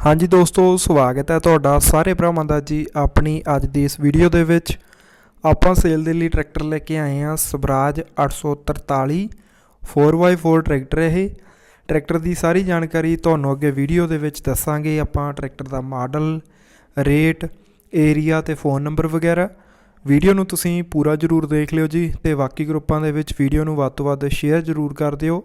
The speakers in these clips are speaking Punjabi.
ਹਾਂਜੀ ਦੋਸਤੋ, ਸਵਾਗਤ ਹੈ ਤੁਹਾਡਾ ਸਾਰੇ ਭਰਾਵਾਂ ਦਾ ਜੀ ਆਪਣੀ ਅੱਜ ਦੀ ਇਸ ਵੀਡੀਓ ਦੇ ਵਿੱਚ। ਆਪਾਂ ਸੇਲ ਦੇ ਲਈ ਟਰੈਕਟਰ ਲੈ ਕੇ ਆਏ ਹਾਂ, ਸਵਰਾਜ 843 4x4 ਟਰੈਕਟਰ ਇਹ। ਟਰੈਕਟਰ ਦੀ ਸਾਰੀ ਜਾਣਕਾਰੀ ਤੁਹਾਨੂੰ ਅੱਗੇ ਵੀਡੀਓ ਦੇ ਵਿੱਚ ਦੱਸਾਂਗੇ। ਆਪਾਂ ਟਰੈਕਟਰ ਦਾ ਮਾਡਲ ਰੇਟ ਏਰੀਆ ਤੇ ਫੋਨ ਨੰਬਰ ਵਗੈਰਾ। ਵੀਡੀਓ ਨੂੰ ਤੁਸੀਂ ਪੂਰਾ ਜ਼ਰੂਰ ਦੇਖ ਲਿਓ ਜੀ ਤੇ ਬਾਕੀ ਗਰੁੱਪਾਂ ਦੇ ਵਿੱਚ ਵੀਡੀਓ ਨੂੰ ਵੱਧ ਤੋਂ ਵੱਧ ਸ਼ੇਅਰ ਜ਼ਰੂਰ ਕਰ ਦਿਓ।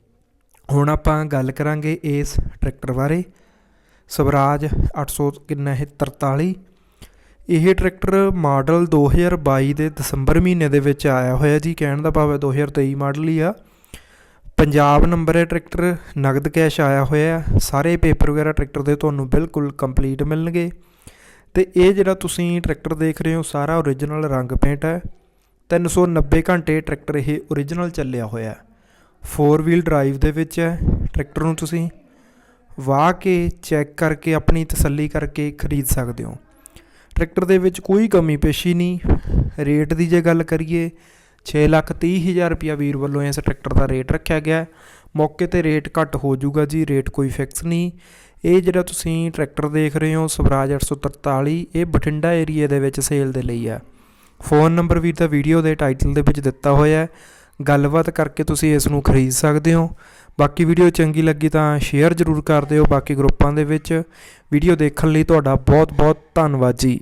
ਹੁਣ ਆਪਾਂ ਗੱਲ ਕਰਾਂਗੇ ਇਸ ਟਰੈਕਟਰ ਬਾਰੇ। ਸਵਰਾਜ 800 ਕਿੰਨਾ ਹੈ? 43 ਇਹ ਟਰੈਕਟਰ ਮਾਡਲ 2022 ਦੇ ਦਸੰਬਰ ਮਹੀਨੇ ਦੇ ਵਿੱਚ ਆਇਆ ਹੋਇਆ ਜੀ। ਕਹਿਣ ਦਾ ਭਾਵ ਹੈ 2023 ਮਾਡਲ ਹੀ ਆ। ਪੰਜਾਬ ਨੰਬਰ ਹੈ ਟਰੈਕਟਰ। ਨਗਦ ਕੈਸ਼ ਆਇਆ ਹੋਇਆ ਸਾਰੇ ਪੇਪਰ ਵਗੈਰਾ ਟਰੈਕਟਰ ਦੇ ਤੁਹਾਨੂੰ ਬਿਲਕੁਲ ਕੰਪਲੀਟ ਮਿਲਣਗੇ। ਤੇ ਇਹ ਜਿਹੜਾ ਤੁਸੀਂ ਟਰੈਕਟਰ ਦੇਖ ਰਹੇ ਹੋ, ਸਾਰਾ ਓਰੀਜਨਲ ਰੰਗ ਪੇਂਟ ਹੈ। 390 ਘੰਟੇ ਟਰੈਕਟਰ ਇਹ ਓਰੀਜਨਲ ਚੱਲਿਆ ਹੋਇਆ ਹੈ। ਫੋਰ ਵੀਲ ਡਰਾਈਵ ਦੇ ਵਿੱਚ ਹੈ, ਟਰੈਕਟਰ ਨੂੰ ਤੁਸੀਂ ਵਾਹ ਕੇ ਚੈੱਕ ਕਰਕੇ ਆਪਣੀ ਤਸੱਲੀ ਕਰਕੇ ਖਰੀਦ ਸਕਦੇ ਹੋ। ਟਰੈਕਟਰ ਦੇ ਵਿੱਚ ਕੋਈ ਕਮੀ ਪੇਸ਼ੀ ਨਹੀਂ। ਰੇਟ ਦੀ ਜੇ ਗੱਲ ਕਰੀਏ 6 ਲੱਖ ਤੀਹ ਹਜ਼ਾਰ ਰੁਪਇਆ ਵੀਰ ਵੱਲੋਂ ਇਸ ਟਰੈਕਟਰ ਦਾ ਰੇਟ ਰੱਖਿਆ ਗਿਆ ਮੌਕੇ ਤੇ ਰੇਟ ਘੱਟ ਹੋ ਜਾਊਗਾ ਜੀ, ਰੇਟ ਕੋਈ ਫਿਕਸ ਨਹੀਂ। ਇਹ ਜਿਹੜਾ ਤੁਸੀਂ ਟਰੈਕਟਰ ਦੇਖ ਰਹੇ ਹੋ, ਸਵਰਾਜ 843 ਇਹ ਬਠਿੰਡਾ ਏਰੀਆ ਦੇ ਵਿੱਚ ਸੇਲ ਦੇ ਲਈ ਹੈ। ਫੋਨ ਨੰਬਰ ਵੀਰ ਦਾ ਵੀਡੀਓ ਦੇ ਟਾਈਟਲ ਦੇ ਵਿੱਚ ਦਿੱਤਾ ਹੋਇਆ ਹੈ। ਗੱਲਬਾਤ ਕਰਕੇ ਤੁਸੀਂ ਇਸ ਨੂੰ ਖਰੀਦ ਸਕਦੇ ਹੋ। ਬਾਕੀ ਵੀਡੀਓ ਚੰਗੀ ਲੱਗੀ ਤਾਂ ਸ਼ੇਅਰ ਜ਼ਰੂਰ ਕਰ ਦਿਓ। ਬਾਕੀ ਗਰੁੱਪਾਂ ਦੇ ਵਿੱਚ ਵੀਡੀਓ ਦੇਖਣ ਲਈ ਤੁਹਾਡਾ ਬਹੁਤ ਬਹੁਤ ਧੰਨਵਾਦ ਜੀ।